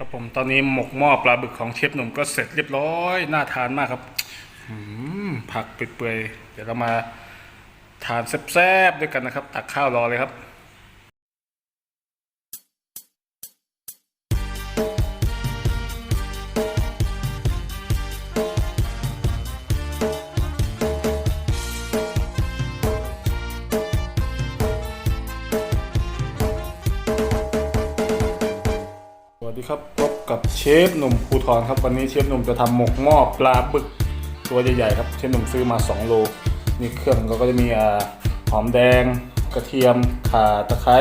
ครับผมตอนนี้หมกหม้อปลาบึกของเชฟหนุ่มก็เสร็จเรียบร้อยน่าทานมากครับผักเปื่อยๆเดี๋ยวเรามาทานแซ่บๆด้วยกันนะครับ ตักข้าวรอเลยครับ ดีครับพบกับเชฟหนุ่มภูทรครับวันนี้เชฟหนุ่มจะทำหมกหม้อปลาบึกตัวใหญ่ๆครับเชฟหนุ่มซื้อมา 2 โลนี่เครื่องก็จะมีอหอมแดง กระเทียมข่าตะไคร้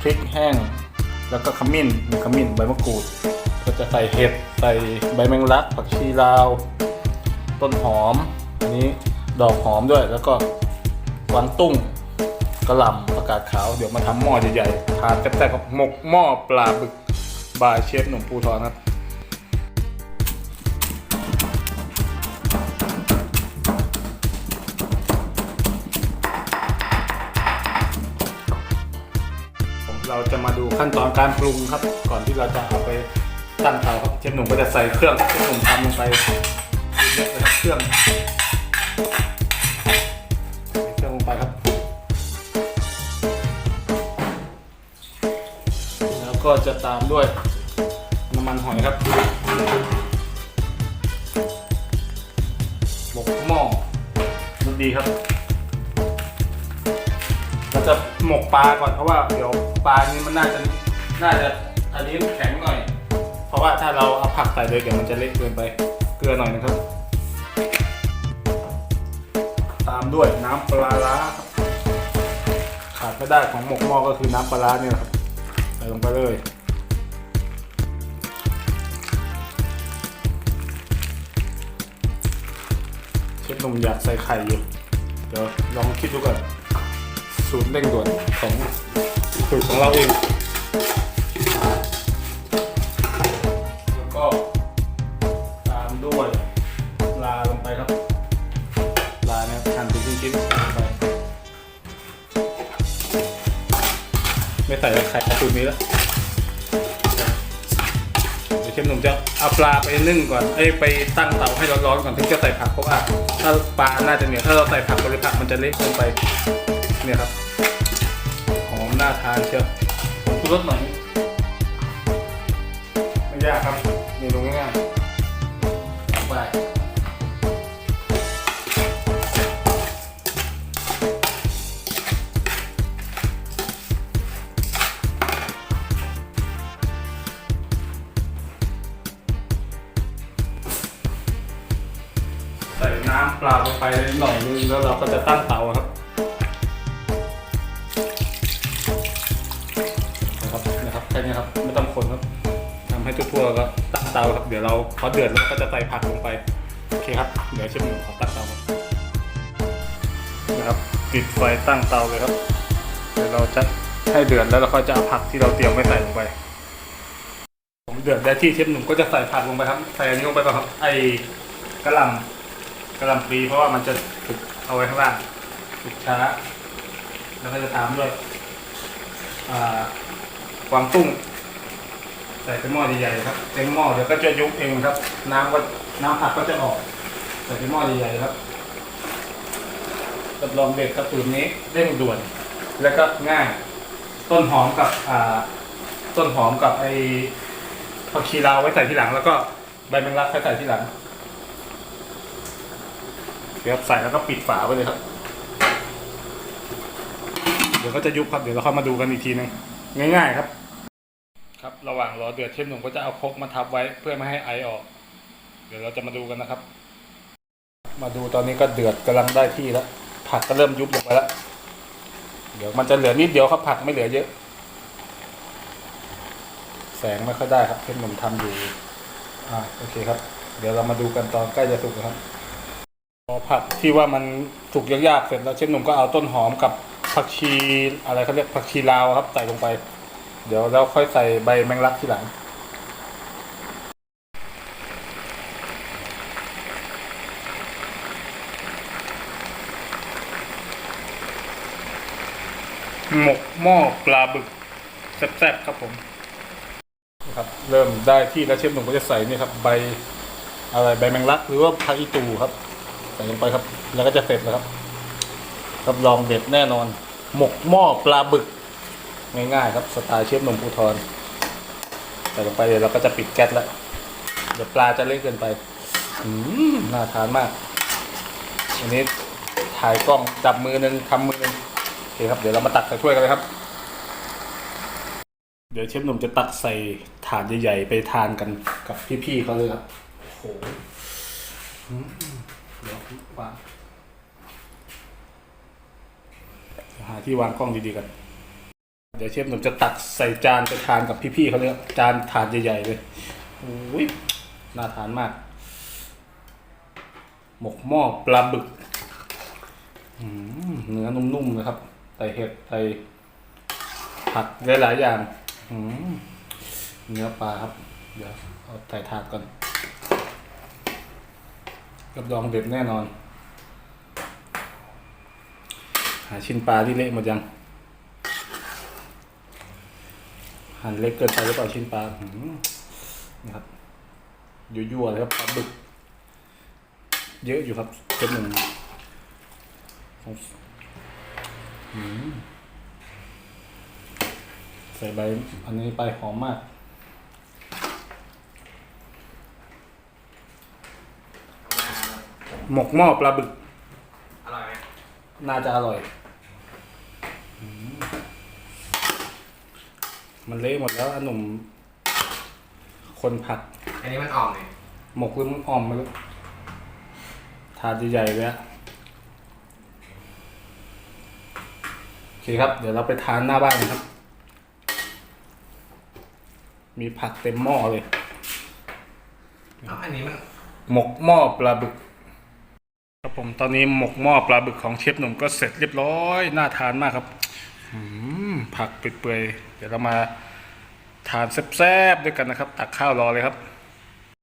พริกแห้ง แล้วก็ขมิ้นมีขมิ้นใบมะกรูด ก็จะใส่เห็ดใส่ใบแมงลักผักชีลาว ต้นหอมอันนี้ดอกหอมด้วยแล้วก็กวางตุ้งกระหล่ำผักกาดขาว เดี๋ยวมาทำหม้อใหญ่ๆทานแซ่บๆกับหมกหม้อปลาบึก บายเชฟหนุ่มภูทรครับเราจะมาดูขั้นตอนการปรุงครับ ก่อนที่เราจะเอาไปตั้งเตาครับเชฟหนุ่มก็จะใส่เครื่องที่มทำลงไปเยอะเลยครับเครื่อง ก็จะตามด้วยน้ำมันหอยครับหมกหม้อรสดีครับเราจะหมกปลาก่อนเพราะว่าเดี๋ยวปลานี้มันน่าจะน่าจะอันนี้แข็งหน่อย เพราะว่าถ้าเราเอาผักใส่เลยเดี๋ยวมันจะเละเกินไปเกลือหน่อยนะครับ ตามด้วยน้ำปลาร้าครับขาดไม่ได้ของหมกหม้อก็คือน้ำปลาร้าเนี่ยครับ ส่ลงไปเลย เชฟหนุ่มอยากใส่ไข่อยู่ เดี๋ยวลองคิดดูก่อน สูตรเร่งด่วนของสูตรของเราเอง นี้แล้วเดี๋ยวเชฟหนุ่มจะเอาปลาไปนึ่งก่อนเอ้ยไปตั้งเตาให้ร้อนๆก่อนถึงจะใส่ผักเพราะว่าถ้าปลาน่าจะเหนียวถ้าเราใส่ผักบริผักมันจะเละเกินไปเนี่ยครับหอมน่าทานเชียวผมชูรสหน่อยไม่ยากครับเมนูง่ายๆ ปลาลงไปหน่อยนึงแล้วเราก็จะตั้งเตาครับนะครับนะครับแค่นี้ครับไม่ต้องคนครับทำให้ทั่วๆก็ตั้งเตาครับเดี๋ยวเราพอเดือดแล้วก็จะใส่ผักลงไปโอเคครับเดี๋ยวเชฟหนุ่มขอตั้งเตาครับนะครับปิดไฟตั้งเตาเลยครับเดี๋ยวเราจะให้เดือดแล้วเราก็จะเอาผักที่เราเตรียมไว้ใส่ลงไปผมเดือดได้ที่เชฟหนุ่มก็จะใส่ผักลงไปครับใส่อันนี้ลงไปก่อนครับไอ้กระหล่ำ กระหล่ำปลีเพราะว่ามันจะถูกเอาไว้ข้างล่างถูกช้า แล้วก็จะตามด้วยอ่ากวางตุ้งใส่เป็นหม้อใหญ่ๆครับเต็มหม้อเดี๋ยวก็จะยุบเองครับ น้ำก็น้ำผักก็จะออกใส่เป็นหม้อใหญ่ๆครับรับรองเด็ดครับสูตรนี้เร่งด่วน แล้วก็ง่าย ต้นหอมกับต้นหอมกับไอ้ผักชีลาวไว้ใส่ทีหลัง แล้วก็ใบแมงลักไว้ใส่ทีหลัง เดี๋ยวใส่แล้วก็ปิดฝาไว้เลยครับ เดี๋ยวก็จะยุบครับ เดี๋ยวเราเข้ามาดูกันอีกทีหนึงง่าย ๆครับ ครับระหว่างรอเดือดเชฟหนุ่มก็จะเอาคกมาทับไว้เพื่อไม่ให้ไอออก เดี๋ยวเราจะมาดูกันนะครับ มาดูตอนนี้ก็เดือดกำลังได้ที่แล้วผักก็เริ่มยุบลงไปแล้ว เดี๋ยวมันจะเหลือนิดเดียวครับผักไม่เหลือเยอะ แสงไม่ค่อยได้ครับเชฟหนุ่มทำอยู่อ่าโอเคครับ เดี๋ยวเรามาดูกันตอนใกล้จะสุกครับ ผักที่ว่ามันสุกยากๆเสร็จแล้วเชฟหนุ่มก็เอาต้นหอมกับผักชีอะไรเขาเรียกผักชีลาวครับ ใส่ลงไป เดี๋ยวเราค่อยใส่ใบแมงลักทีหลังหมกหม้อปลาบึกแซ่บๆครับผมครับ เริ่มได้ที่แล้วเชฟหนุ่มก็จะใส่นี่ครับ ใบอะไรใบแมงลัก หรือว่าผักอีตูครับ ใส่ลงไปครับ แล้วก็จะเสร็จแล้วครับรับรองเด็ดแน่นอน หมกหม้อปลาบึก ง่ายๆครับสไตล์เชฟหนุ่มภูทรใส่ลงไปเดี๋ยวเราก็จะปิดแก๊สแล้วเดี๋ยวปลาจะเล็กเกินไปน่าทานมาก อันนี้ถ่ายกล้องจับมือหนึ่งทำมือหนึ่งโอเคครับ เดี๋ยวเรามาตักใส่ถ้วยกันเลยครับ เดี๋ยวเชฟหนุ่มจะตักใส่ถาดใหญ่ๆ ไปทานกันกับพี่ๆเขาเลยครับโอ้โห เดี๋ยววาหาที่วางกล้องดีๆกัน เดี๋ยวเชฟหนุ่มจะตักใส่จานไปทานกับพี่ๆเขาเลยครับจานถาดใหญ่ๆเลยโอ้ยน่าทานมาก หมกหม้อปลาบึกเนื้อนุ่มๆนะครับ ใส่เห็ดใส่ผักหลายๆอย่างเนื้อปลาครับ เดี๋ยวเอาใส่ถาดก่อน รับรองเด็ดแน่นอน หาชิ้นปลาที่เละหมดยัง หั่นเล็กเกินไปหรือเปล่าชิ้นปลาอืมนะครับยั่วๆเลยครับปลาบึก เยอะอยู่ครับเป็นหนึ่งใส่ใบอันนี้ไปหอมมาก หมกหม้อปลาบึก อร่อยไหมน่าจะอร่อยอืมมันเละหมดแล้วอันหนุ่ม คนผัด อันนี้มันอ่อมไงหมกหรือมันอ่อมไม่รู้ถาดใหญ่ๆเลยอะโอเคครับ เดี๋ยวเราไปทานหน้าบ้านกันครับ มีผักเต็มหม้อเลย เอ้าอันนี้มัน หมกหม้อปลาบึก ครับผมตอนนี้หมกหม้อปลาบึกของเชฟหนุ่มก็เสร็จเรียบร้อย น่าทานมากครับอืมผักเปื่อยๆเดี๋ยวเรามาทานแซ่บๆด้วยกันนะครับ ตักข้าวรอเลยครับ